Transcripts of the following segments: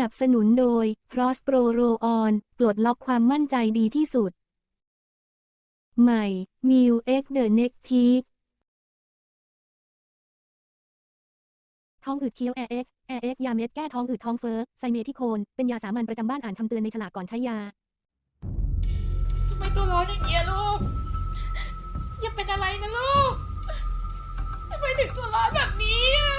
นับสนุนโดย Cross Pro Roll On ปลดล็อกความมั่นใจดีที่สุด ใหม่ m i l X The Next Peak ท้องอืดเคี้ยว Air X Air X ยาเม็ดแก้ท้องอืดท้องเฟ้อไซเมทิโคน เป็นยาสามัญประจำบ้านอ่านคำเตือนในฉลากก่อนใช้ยา ทำไมตัวร้อนอย่างเงี้ยลูก อย่าเป็นอะไรนะลูก ทำไมถึงตัวร้อนแบบนี้อะ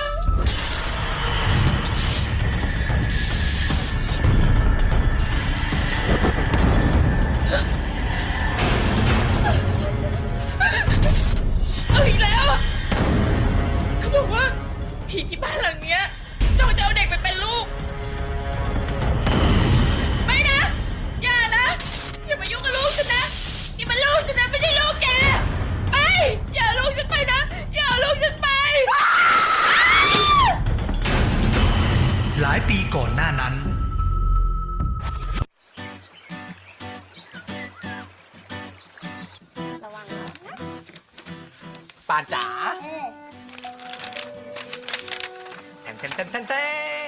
เอาอีกแล้วอะเขาบอกว่าผีที่บ้านหลังเนี้ยจ้องจะเอาเด็กไปเป็นลูก ไม่นะ อย่านะ อย่ามายุ่งกับลูกฉันนะ นี่มันลูกฉันนะไม่ใช่ลูกแก ไป อย่าเอาลูกฉันไปนะ อย่าเอาลูกฉันไป หลายปีก่อนหน้านั้น ปานจ๋าแทนแทนแทนแทนแท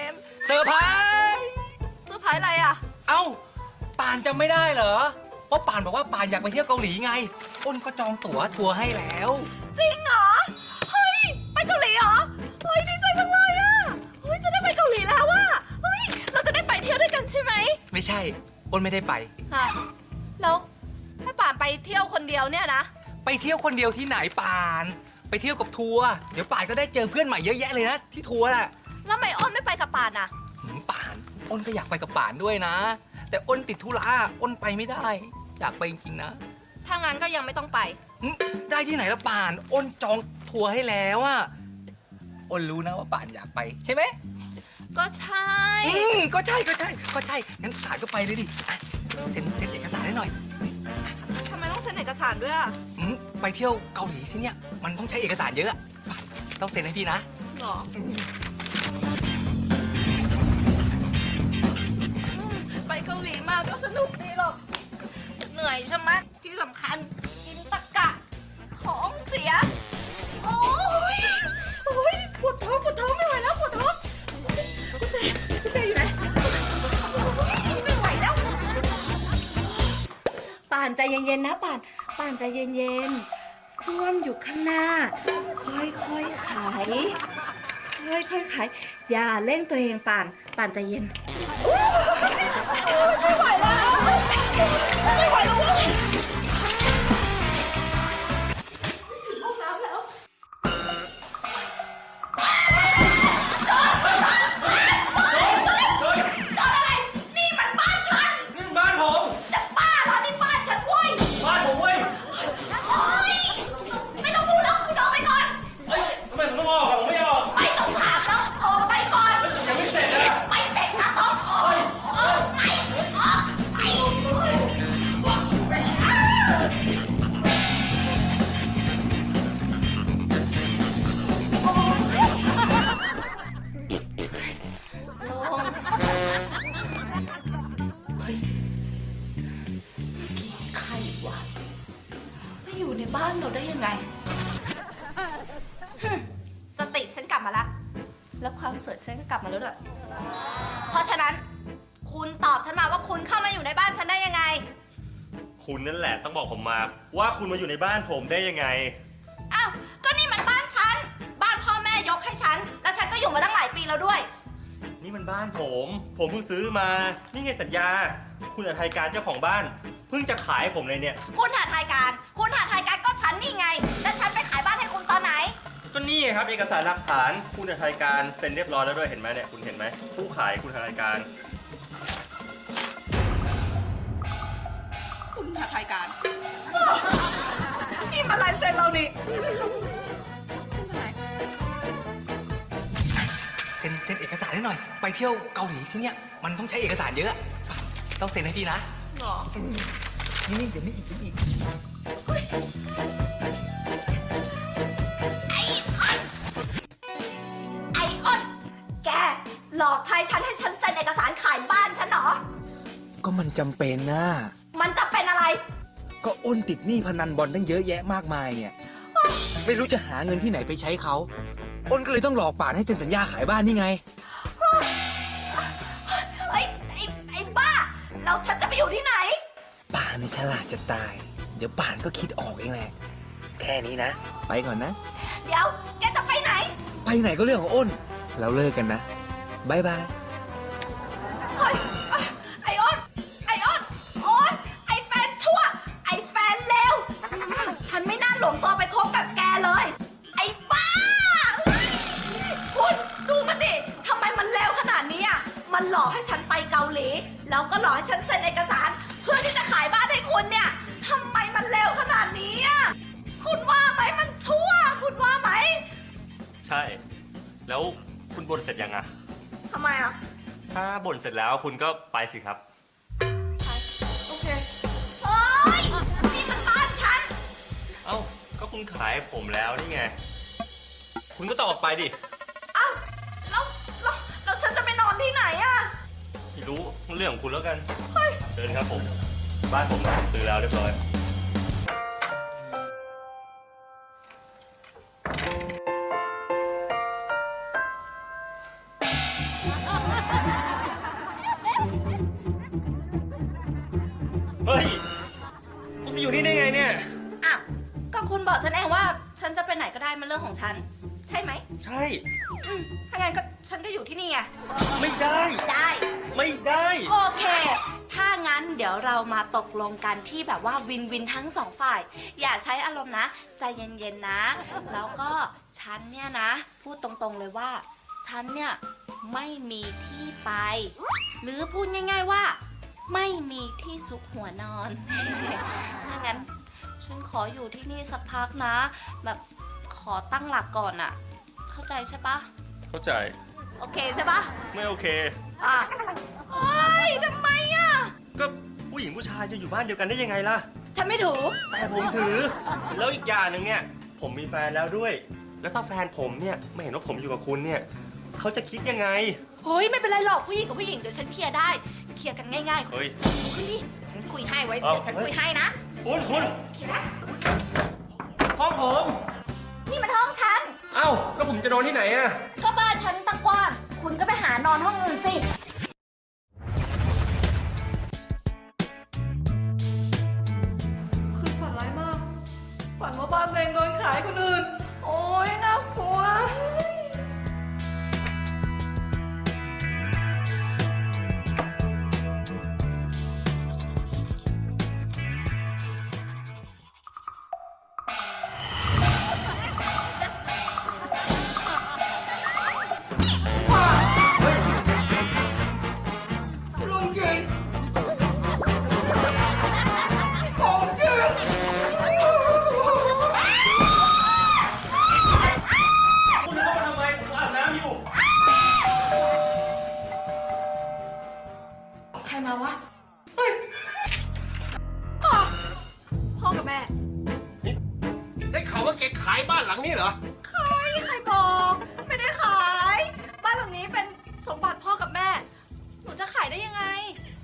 นเซอร์ไพรส์เซอร์ไพรส์อะไรอะ เอ้าปานจำไม่ได้เหรอว่าปานบอกว่าปานอยากไปเที่ยวเกาหลีไง อ้นก็จองตั๋วทัวร์ให้แล้ว จริงเหรอ เฮ้ย ไปเกาหลีเหรอ เฮ้ยดีใจจังเลยอะ เฮ้ยจะได้ไปเกาหลีแล้วอะ เฮ้ยเราจะได้ไปเที่ยวด้วยกันใช่ไหม ไม่ใช่ อ้นไม่ได้ไปฮะแล้วให้ป่านไปเที่ยวคนเดียวเนี่ยนะ ไปเที่ยวคนเดียวที่ไหนปาน ไปเที่ยวกับทัวร์เดี๋ยวปานก็ได้เจอเพื่อนใหม่เยอะแยะเลยนะที่ทัวร์น่ะแล้วทำไมอ้นไม่ไปกับป่านอะหืมป่านอ้นก็อยากไปกับป่านด้วยนะ แต่อ้นติดธุระอ้นไปไม่ได้ อยากไปจริงๆนะถ้างั้นก็ยังไม่ต้องไปหึได้ที่ไหนละป่านอ้นจองทัวร์ให้แล้วอะอ้นรู้นะว่าป่านอยากไป ใช่ไหมก็ใช่ อืมก็ใช่ก็ใช่ก็ใช่งั้นป่านก็ไปเลยดิอะเซ็นเซ็นเอกสารให้หน่อยทำไมต้องเซ็นเอกสารด้วยอะอืมไปเที่ยวเกาหลีที่เนี้ยมันต้องใช้เอกสารเยอะไปต้องเซ็นให้พี่นะ หรอไปเกาหลีมาก็สนุกดีหรอกเหนื่อยใช่ไหมที่สำคัญกินตะกะ ของเสีย โอ้ยโอ้ยปวดท้องปวดท้องไม่ไหวแล้วปวดท้องกุญแจกุญแจอยู่ไหนานใจเย็นๆนะป่านป่านใจเย็นๆส้วมอยู่ข้างหน้า ค่อยๆไขค่อยๆไขอย่าเร่งตัวเองป่าน ป่านใจเย็นไม่ไหวแล้ว บ้านเราได้ยังไงฮึ่มสติฉันกลับมาแล้วแล้วความสวยฉันก็กลับมาแล้วด้วยเพราะฉะนั้น คุณตอบฉันมาว่าคุณเข้ามาอยู่ในบ้านฉันได้ยังไง คุณนั่นแหละต้องบอกผมมา ว่าคุณมาอยู่ในบ้านผมได้ยังไง อ้าว ก็นี่มันบ้านฉัน บ้านพ่อแม่ยกให้ฉัน แล้วฉันก็อยู่มาตั้งหลายปีแล้วด้วย นี่มันบ้านผม ผมเพิ่งซื้อมา นี่ไงสัญญา คุณอาทัยการเจ้าของบ้าน เพิ่งจะขายให้ผมเลยเนี่ย คุณหาทายการ คุณหาทายการก็ ฉันนี่ไง แล้วฉันไปขายบ้านให้คุณตอนไหน ก็นี่ไงครับเอกสารหลักฐานคุณอาทัยการเซ็นเรียบร้อยแล้วด้วยเห็นไหมเนี่ยคุณเห็นไหมผู้ขายคุณอาทัยการคุณหาทายการ นี่มันลายเซ็นเรานี่ฉันไม่เข้าเซ็นตรงไหนเซ็นเซ็นเอกสารให้หน่อย ไปเที่ยวเกาหลีที่เนี้ยมันต้องใช้เอกสารเยอะไปต้องเซ็นให้พี่นะ หรอ นี่นี่เดี๋ยวมีอีกมีอีกไจำเป็นนะมันจะเป็นอะไร ก็อ้นติดหนี้พนันบอลตั้งเยอะแยะมากมายเนี่ย ไม่รู้จะหาเงินที่ไหนไปใช้เขาอ้นก็เลยต้องหลอกป่านให้เซ็นสัญญาขายบ้านนี่ไง ไอ้ไอ้ไอ้บ้า เราฉันจะไปอยู่ที่ไหน ป่านในยฉลาดจะตาย เดี๋ยวป่านก็คิดออกเองแหละ แค่นี้นะ ไปก่อนนะ เดี๋ยว แกจะไปไหน ไปไหนก็เรื่องของอ้น เราเลิกกันนะบายบาย มันหลอกให้ฉันไปเกาหลี แล้วก็หลอกให้ฉันเซ็นเอกสาร เพื่อที่จะขายบ้านให้คุณเนี่ยทำไมมันเลวขนาดนี้อะคุณว่าไหมมันชั่ว คุณว่าไหมใช่ แล้วคุณบ่นเสร็จยังอะทำไมอะถ้าบ่นเสร็จแล้วคุณก็ไปสิครับ โอเคโอ๊ยนี่มันบ้านฉัน เอ้า ก็คุณขายให้ผมแล้วนี่ไง คุณก็ต้องออกไปดิ รู้เรื่องของคุณแล้วกันเฮ้ยเชิญครับผม บ้านผมซื้อแล้วเรียบร้อย เฮ้ย คุณมาอยู่นี่ได้ไงเนี่ย อ้าวก็คุณบอกฉันเองว่า ฉันจะไปไหนก็ได้มันเรื่องของฉัน ใช่ไหมใช่ อืมถ้างั้นก็ฉันก็อยู่ที่นี่ไงไม่ มาตกลงกันที่แบบว่าวินวินทั้งสองฝ่าย อย่าใช้อารมณ์นะ ใจเย็นๆนะ แล้วก็ฉันเนี่ยนะ พูดตรงๆเลยว่า ฉันเนี่ยไม่มีที่ไป หรือพูดง่าย ๆว่า ไม่มีที่ซุกหัวนอน ถ้างั้น ฉันขออยู่ที่นี่สักพักนะ แบบขอตั้งหลักก่อนอะเข้าใจใช่ปะเข้าใจ โอเคใช่ปะไม่โอเค อะเฮ้ยทำไมอะก็ ผู้หญิงผู้ชายจะอยู่บ้านเดียวกันได้ยังไงล่ะ ฉันไม่ถูกแต่ผมถือ แล้วอีกอย่างหนึ่งเนี่ย ผมมีแฟนแล้วด้วย แล้วถ้าแฟนผมเนี่ยไม่เห็นว่าผมอยู่กับคุณเนี่ยเขาจะคิดยังไง เฮ้ยไม่เป็นไรหรอกผู้หญิงกับผู้หญิงเดี๋ยวฉันเคลียร์ได้ เคลียร์กันง่ายๆเฮ้ย คุณดิฉันคุยให้ไว้เอ้าเดี๋ยวฉันคุยให้นะคุณคุณเคลียร์นะห้องผม นี่มันห้องฉัน เอ้า แล้วผมจะนอนที่ไหนอะก็บ้านฉันตั้งกว้าง คุณก็ไปหานอนห้องอื่นสิ ว่าบ้านตัวเองโดนขายคนอื่น โอ๊ยน่ากลัว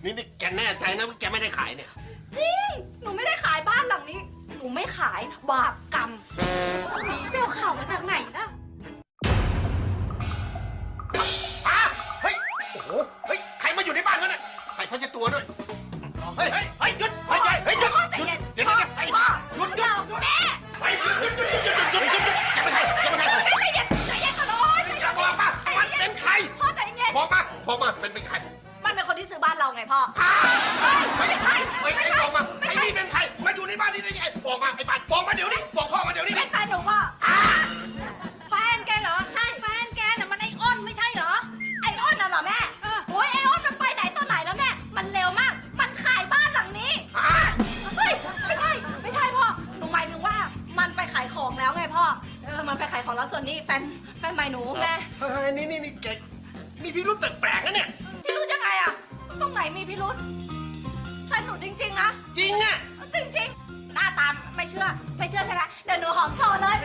นี่นี่แกแน่ใจนะว่าแกไม่ได้ขายเนี่ย จริง หนูไม่ได้ขายบ้านหลังนี้ หนูไม่ขาย บาปกรรมเปลข่าวมาจากไหนนะอ้าเฮ้ย โอ้โห เฮ้ย ใครมาอยู่ในบ้านวะเนี่ยใส่ผ้าเตัวด้วย เฮ้ยเฮ้ยเฮ้ยหยุดเฮ้ยเฮ้ยหยุดพ่อใจเย็นเดี๋ยวพ่อเดี๋ยวเดี๋ยวพ่อหยุดหยุด แม่เฮ้ยหยุดหยุดหยุดหยุดหยุดหยุดหยุดอย่าไปใส่อย่าไปใส่ใจเย็นใจเย็นก่อนโอ๊ยใจอย่าเย็นบอกมหมันเป็นใครพ่อใจเย็นบอกมาบอกมาเป็นเป็นใคร ไงพ่อ ไม่ใช่เฮ้ยไม่ใช่บอกมาไอ้นี่เป็นใคร มาอยู่ในบ้านนี้ได้ยังไงบอกมา ไอ้ปานบอกมาเดี๋ยวนี้ บอกพ่อมาเดี๋ยวนี้ เป็นแฟนหนูพ่อแฟนแกเหรอ ใช่แฟนแกน่ะมันไออ้นไม่ใช่เหรอ ไออ้นน่ะเหรอแม่โอ้ยไออ้นมันไปไหนตอนไหนแล้วแม่ มันเร็วมาก มันขายบ้านหลังนี้อ่าเฮ้ย ไม่ใช่ ไม่ใช่พ่อ หนูหมายถึงว่ามันไปขายของแล้วไงพ่อ เออ มันไปขายของแล้วส่วนนี้แฟน แฟนใหม่หนูแม่ เฮ้ยนี่นี่นี่แกมีพิรุษแปลก รงไหนมีพี่รุธแฟนหนูจริง ๆ นะ จริงอะ จริง ๆ หน้าตามไม่เชื่อ ไม่เชื่อใช่ไหมเดี๋ยวหนูหอมโชว์เลย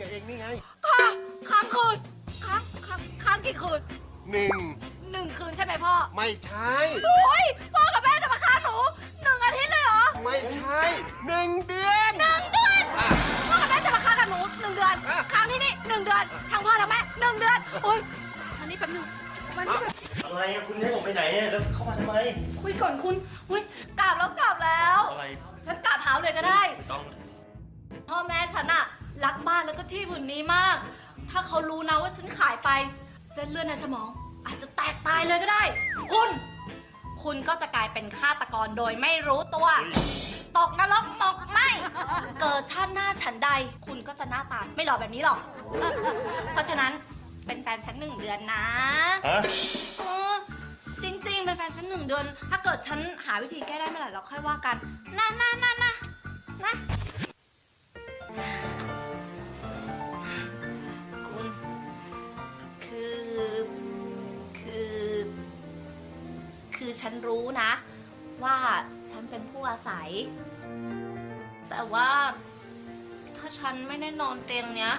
ม่นอนค้างคืนกับเองนี่ไงพ่อค้างคืนค้างค้างค้างกี่คืนหนึ่งหนึ่งคืนใช่ไหมพ่อไม่ใช่ โอ้ยพ่อกับแม่จะมาค้างหนูหนึ่งอาทิตย์เลยเหรอไม่ใช่หนึ่งเดือนหนึ่งเดือนอะพ่อกับแม่จะมาค้างกับหนูหนึ่งเดือนอะค้างที่นี่หนึ่งเดือนทั้งพ่อทั้งแม่หนึ่งเดือนโอ้ยอันนี้แป๊บนึงวันนี้อะไรอะคุณให้ผมไปไหนอะแล้วเข้ามาทำไม คุยก่อนคุณอุ้ยกราบแล้วกราบแล้ว อะไรฉันกราบเท้าเลยก็ได้ไม่ต้อง พ่อแม่ฉันอะ รักบ้านแล้วก็ที่ผืนนี้มาก ถ้าเขารู้นะว่าฉันขายไป เส้นเลือดในสมอง อาจจะแตกตายเลยก็ได้ คุณ คุณก็จะกลายเป็นฆาตกรโดยไม่รู้ตัว ตกนรกหมกไหมเกิดชาติหน้าฉันใด คุณก็จะหน้าตาไม่หล่อแบบนี้หรอก เพราะฉะนั้นเป็นแฟนฉันหนึ่งเดือนนะฮะเออจริงๆเป็นแฟนฉันหนึ่งเดือน ถ้าเกิดฉันหาวิธีแก้ได้เมื่อไหร่เราค่อยว่ากันนะนะนะนะนะ ฉันรู้นะ ว่าฉันเป็นผู้อาศัย แต่ว่าถ้าฉันไม่ได้นอนเตียงเนี้ย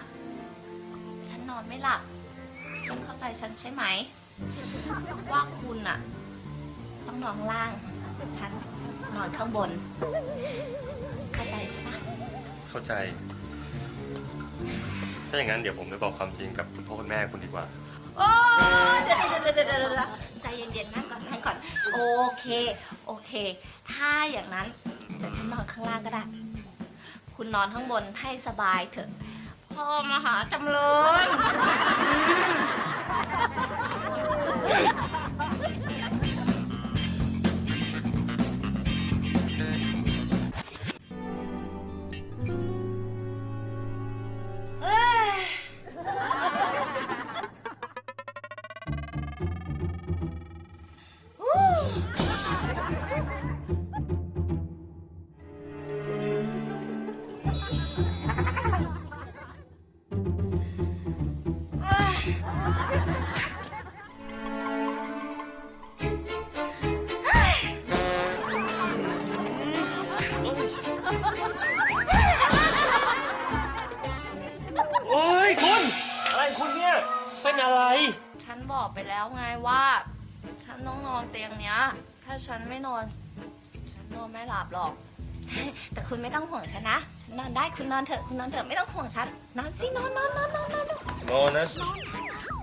ฉันนอนไม่หลับคุณเข้าใจฉันใช่ไหม ว่าคุณอะต้องนอนข้างล่าง ฉันนอนข้างบน เข้าใจใช่ปะเข้าใจ ถ้าอย่างนั้นเดี๋ยวผมไปบอกความจริงกับคุณพ่อคุณแม่คุณดีกว่า โอ้เดี๋ยวเดี๋ยวเดี๋ยวเดี๋ยวเดี๋ยว ใจเย็นๆนั่งก่อนนั่งก่อนโอเคโอเค ถ้าอย่างนั้นเดี๋ยวฉันนอนข้างล่างก็ได้ คุณนอนข้างบนให้สบายเถอะพ่อมาหาจำเลย ต้องนอนเตียงเนี้ย ถ้าฉันไม่นอน ฉันนอนไม่หลับหรอก แต่คุณไม่ต้องห่วงฉันนะ ฉันนอนได้คุณนอนเถอะคุณนอนเถอะไม่ต้องห่วงฉัน นอนสินอนนอนนอนนอนนอนนอนนะ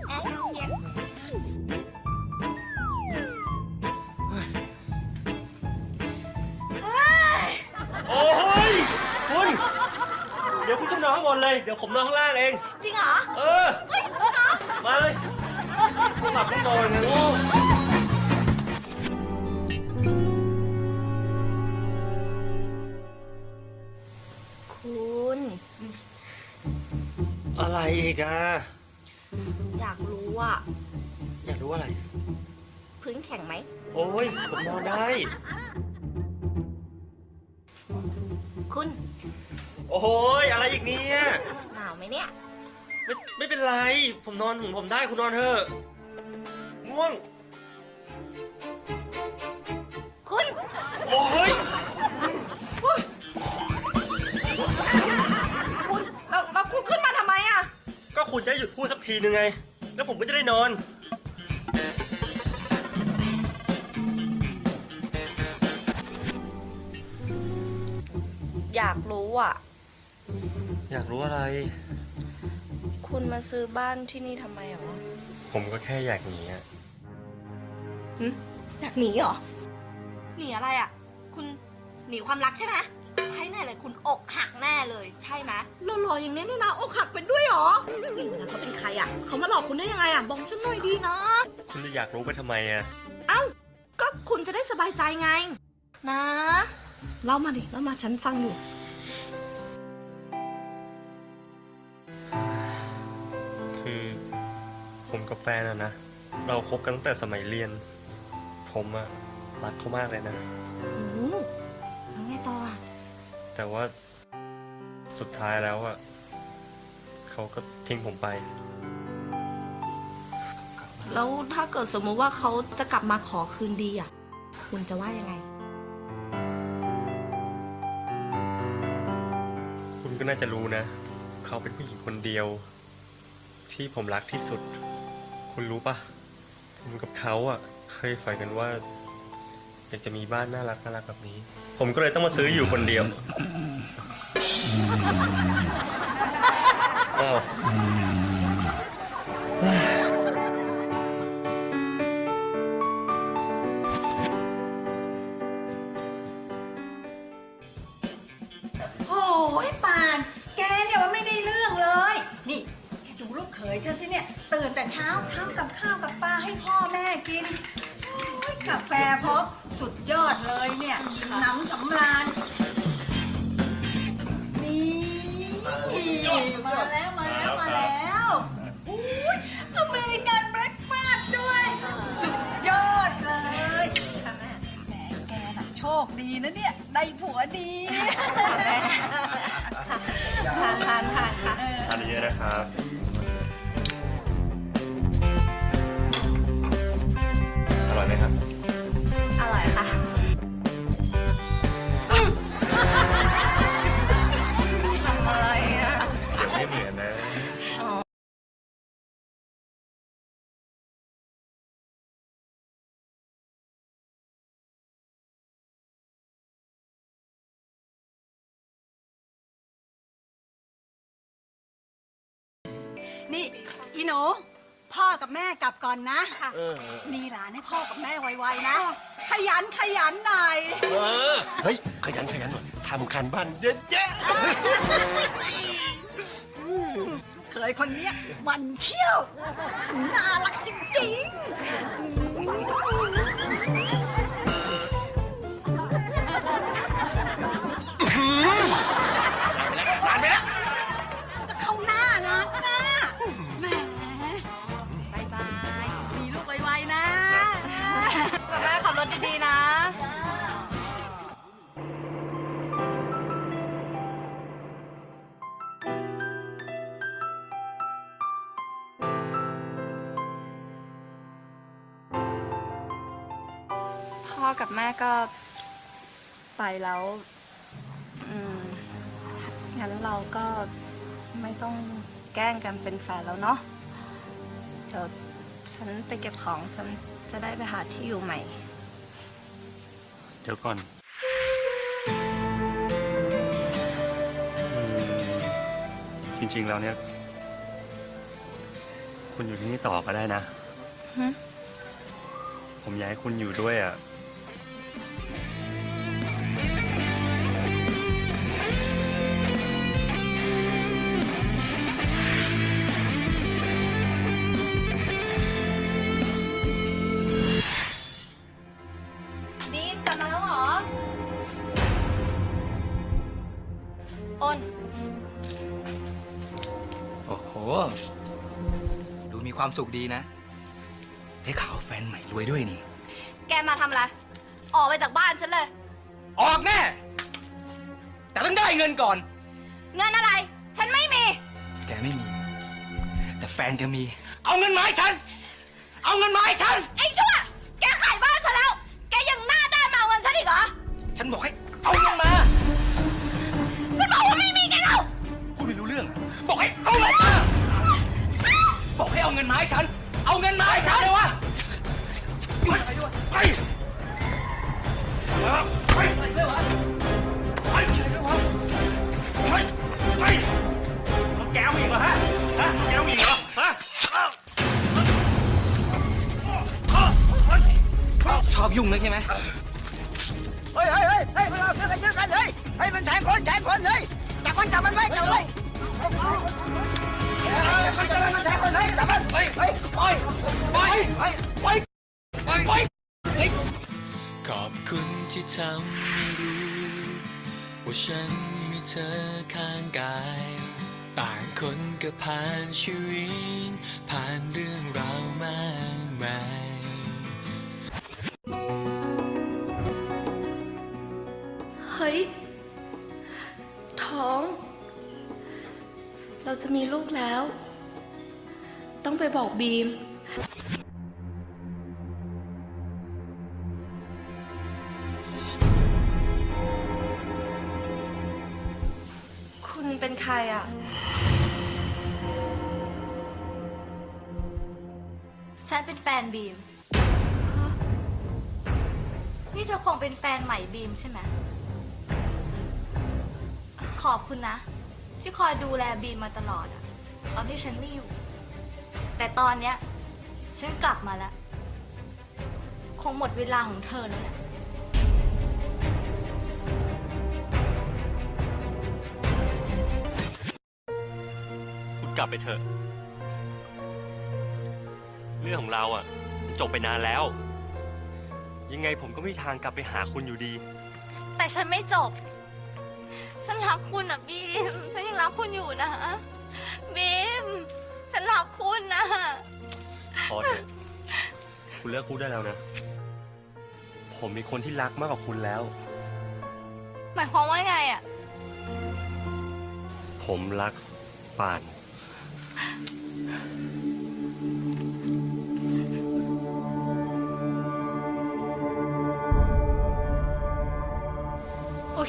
แอนเย็นโอ้ยคุณเดี๋ยวคุณขึ้นนอนข้างบนเลย เดี๋ยวผมนอนข้างล่างเอง จริงเหรอ เออ มาเลยหลับต้องนอนเลยโอ้ อะไรอีกอะ อยากรู้ว่าอยากรู้อะไร พื้นแข็งไหม โอ้ย ผมนอนได้ คุณโอ้ยอะไรอีกเนี่ย หนาวไหมเนี่ย ไม่ไม่เป็นไร ผมนอนของผมได้คุณนอนเถอะง่วง คุณจะหยุดพูดสักทีนึงไง แล้วผมก็จะได้นอน อยากรู้อะ อยากรู้อะไร คุณมาซื้อบ้านที่นี่ทำไมหรอผมก็แค่อยากหนีอะอยากหนีเหรอ หนีอะไรอะ คุณหนีความรักใช่ไหม ใช่แน่เลยคุณอกหักแน่เลย ใช่ไหมหล่อๆอย่างนี้นี่นะอกหักเป็นด้วยเหรอผู้หญิงคนนั้นเขาเป็นใครอะเขามาหลอกคุณได้ยังไงอะบอกฉันหน่อยดีนะ คุณจะอยากรู้ไปทำไมอะเอ้า ก็คุณจะได้สบายใจไง นะเล่ามาดิเล่ามาฉันฟังอยู่คือผมกับแฟนอะนะ เราคบกันตั้งแต่สมัยเรียน ผมอะรักเขามากเลยนะโอ้โแต่ว่าสุดท้ายแล้วอะเขาก็ทิ้งผมไป แล้วถ้าเกิดสมมุติว่าเขาจะกลับมาขอคืนดีอะคุณจะว่ายังไง คุณก็น่าจะรู้นะ เขาเป็นผู้หญิงคนเดียวทที่ผมรักที่สุด คุณรู้ปะผมกับเขาอะเคยฝันกันว่า อยากจะมีบ้านน่ารักน่ารักแบบนี้ ผมก็เลยต้องมาซื้ออยู่คนเดียวอ้าว คดีนะเนี่ย ได้ผัวดีทานทานทานค่ะ ทานเยอะๆนะครับ นู พ่อกับแม่กลับก่อนนะ เออมีหลานให้พ่อกับแม่ไวๆนะ ขยันขยันหน่อย เออเฮ้ย ขยันขยันหน่อยทำคันบ้านเยอะแยะเคยคนเนี้ยมันเขี้ยว น่ารักจริงๆ กับแม่ก็ไปแล้ว อืมงั้นเราก็ไม่ต้องแกล้งกันเป็นแฟนแล้วเนาะเดี๋ยวฉันไปเก็บของฉันจะได้ไปหาที่อยู่ใหม่ เดี๋ยวก่อนอืมจริงๆแล้วเนี่ย คุณอยู่ที่นี่ต่อก็ได้นะฮะผมอยากให้คุณอยู่ด้วยอะ สุขดีนะได้ข่าวแฟนใหม่รวยด้วยนี่ แกมาทำอะไร ออกไปจากบ้านฉันเลย ออกแน่ แต่ต้องได้เงินก่อน เงินอะไร ฉันไม่มี แกไม่มี แต่แฟนแกมี เอาเงินมาให้ฉัน เอาเงินมาให้ฉัน ไอ้ชั่ว แกขายบ้านฉันแล้ว แกยังหน้าด้านมาเอาเงินฉันอีกเหรอ ฉันบอกให้เอาเงินมา ฉันบอกว่าไม่มีไงเราพูดไม่รู้เรื่อง บอกให้เอาเงินมา บอกให้เอาเงินมาให้ฉัน เอาเงินมาให้ฉันเลยวะไปด้วยไปไปไปด้วยวะไปด้วยวะไปไปแกเอาอีกเหรอฮะฮะแกเอาอีกเหรอฮะชอบยุ่งนะใช่ไหมเฮ้ยเฮ้ยเฮ้ยเฮ้ยเราซื้อกันเยอะกันเฮ้ยเฮ้ยมันแทงคนแทงคนเฮ้ย ขอบคุณที่ทำให้รู้ว่าฉันมีเธอข้างกาย ต่างคนก็ผ่านชีวิต ผ่านเรื่องราวมากมายเฮ้ย ท้อง เราจะมีลูกแล้ว ต้องไปบอกบีม ฉันเป็นแฟนบีม นี่เธอคงเป็นแฟนใหม่บีมใช่ไหม ขอบคุณนะ ที่คอยดูแลบีมมาตลอดอะตอนที่ฉันไม่อยู่ แต่ตอนเนี้ย ฉันกลับมาแล้ว คงหมดเวลาของเธอแล้วแหละคุณกลับไปเถอะ เรื่องของเราอะมันจบไปนานแล้ว ยังไงผมก็ไม่มีทางกลับไปหาคุณอยู่ดี แต่ฉันไม่จบ ฉันรักคุณอะบีม ฉันยังรักคุณอยู่นะบีม ฉันรักคุณนะพอเถอะคุณเลิกพูดได้แล้วนะ ผมมีคนที่รักมากกว่าคุณแล้ว หมายความว่าไงอะ ผมรักป่าน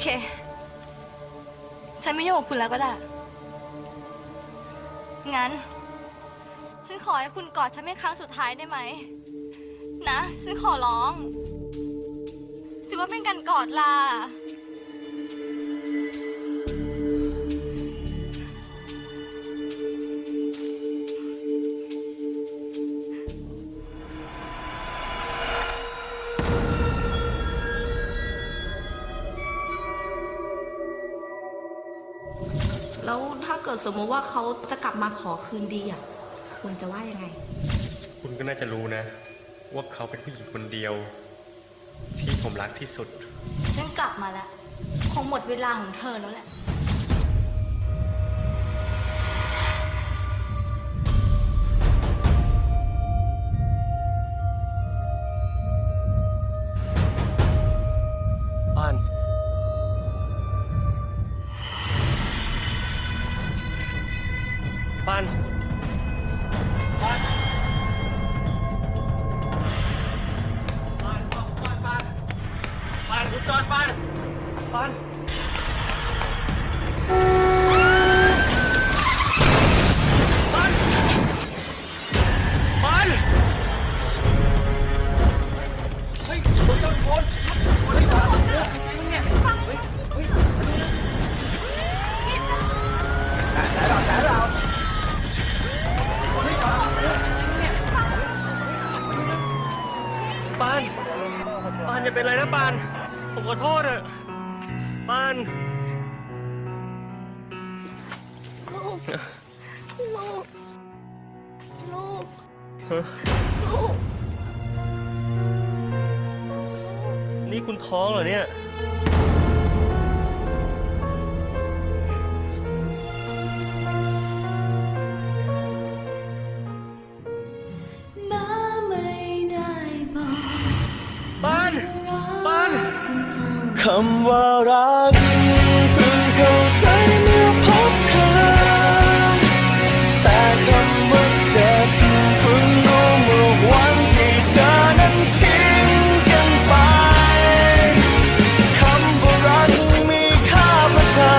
เค ฉันไม่ยุ่งกับคุณแล้วก็ได้ งั้น ฉันขอให้คุณกอดฉันเป็นครั้งสุดท้ายได้ไหม นะ ฉันขอร้อง ถือว่าเป็นการกอดลา แล้วถ้าเกิดสมมติว่าเขาจะกลับมาขอคืนดีอะคุณจะว่ายังไง คุณก็น่าจะรู้นะ ว่าเขาเป็นผู้หญิงคนเดียว ที่ผมรักที่สุด ฉันกลับมาแล้ว คงหมดเวลาของเธอแล้วแหละ คำว่ารักเพิ่งเข้าใจเมื่อพบเธอ แต่คำว่าเจ็บเพิ่งรู้เมื่อวันที่เธอนั้นทิ้งกันไป คำว่ารักมีค่ากว่าเธอ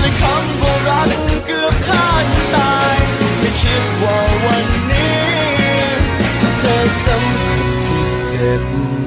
และคำว่ารักเกือบฆ่าฉันตาย ไม่คิดว่าวันนี้จะสัมผัสที่เจ็บ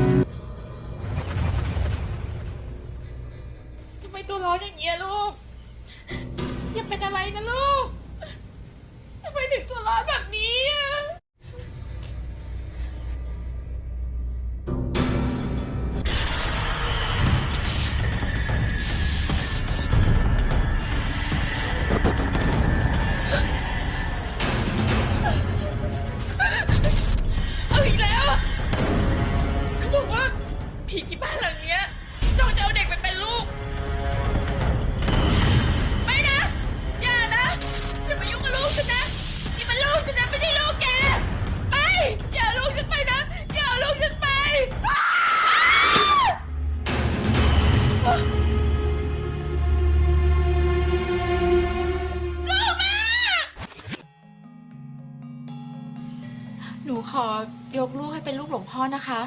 นะคะ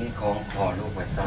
นี้ของขอลูกไว้ซะ